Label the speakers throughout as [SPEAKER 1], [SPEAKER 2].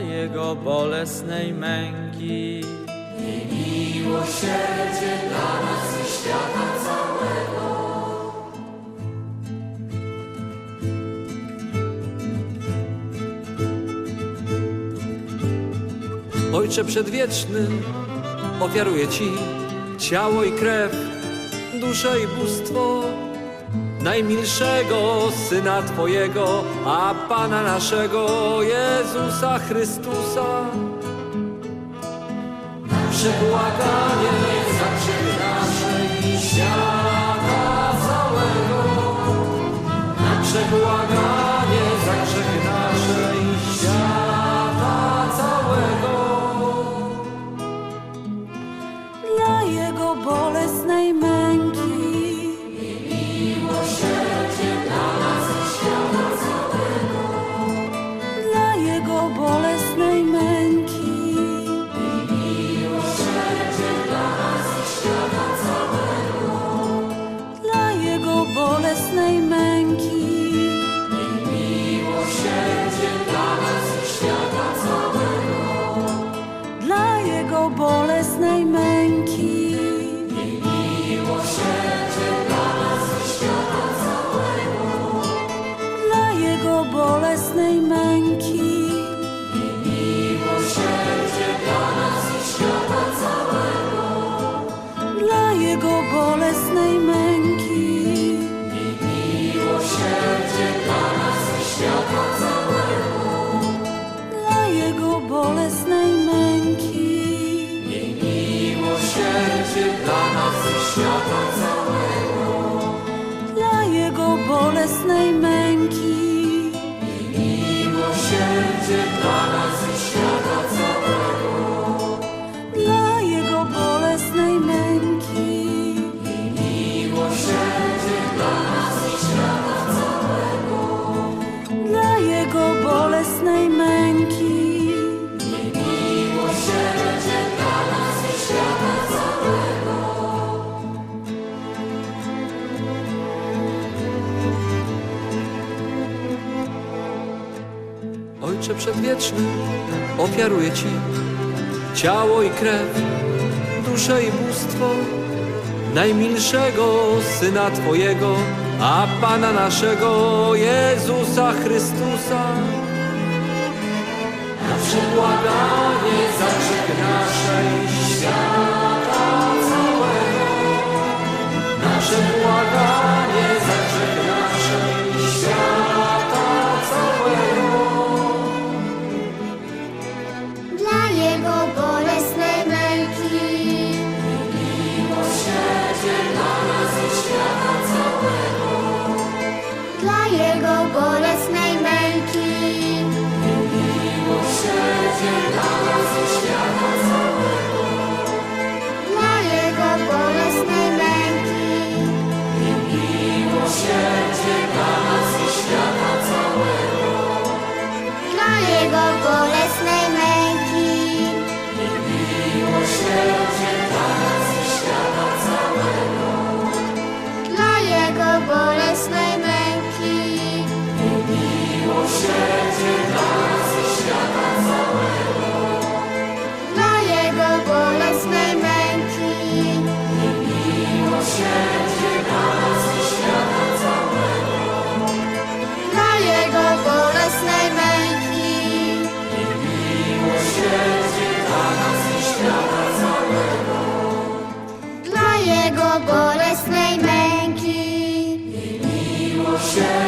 [SPEAKER 1] Jego bolesnej męki.
[SPEAKER 2] Ojcze Przedwieczny, ofiaruję Ci ciało i krew, duszę i bóstwo najmilszego Syna Twojego, a Pana naszego Jezusa Chrystusa. Na
[SPEAKER 3] bolesnej męki.
[SPEAKER 2] Ojcze Przedwieczny, ofiaruję Ci ciało i krew, duszę i bóstwo najmilszego Syna Twojego, a Pana naszego Jezusa Chrystusa. Na przebłaganie za grzechy nasze świata całego. Na przebłaganie
[SPEAKER 4] your strength.
[SPEAKER 2] share.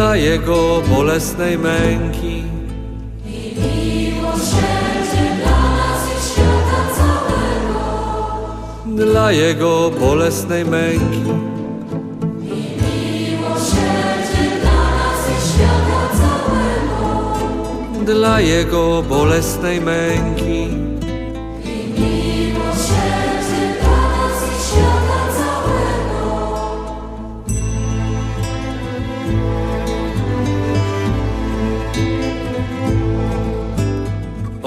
[SPEAKER 2] dla Jego bolesnej męki. I miłosierdzie dla nas świata całego. Dla Jego bolesnej męki. I miłosierdzie dla nas i świata całego. Dla Jego bolesnej męki.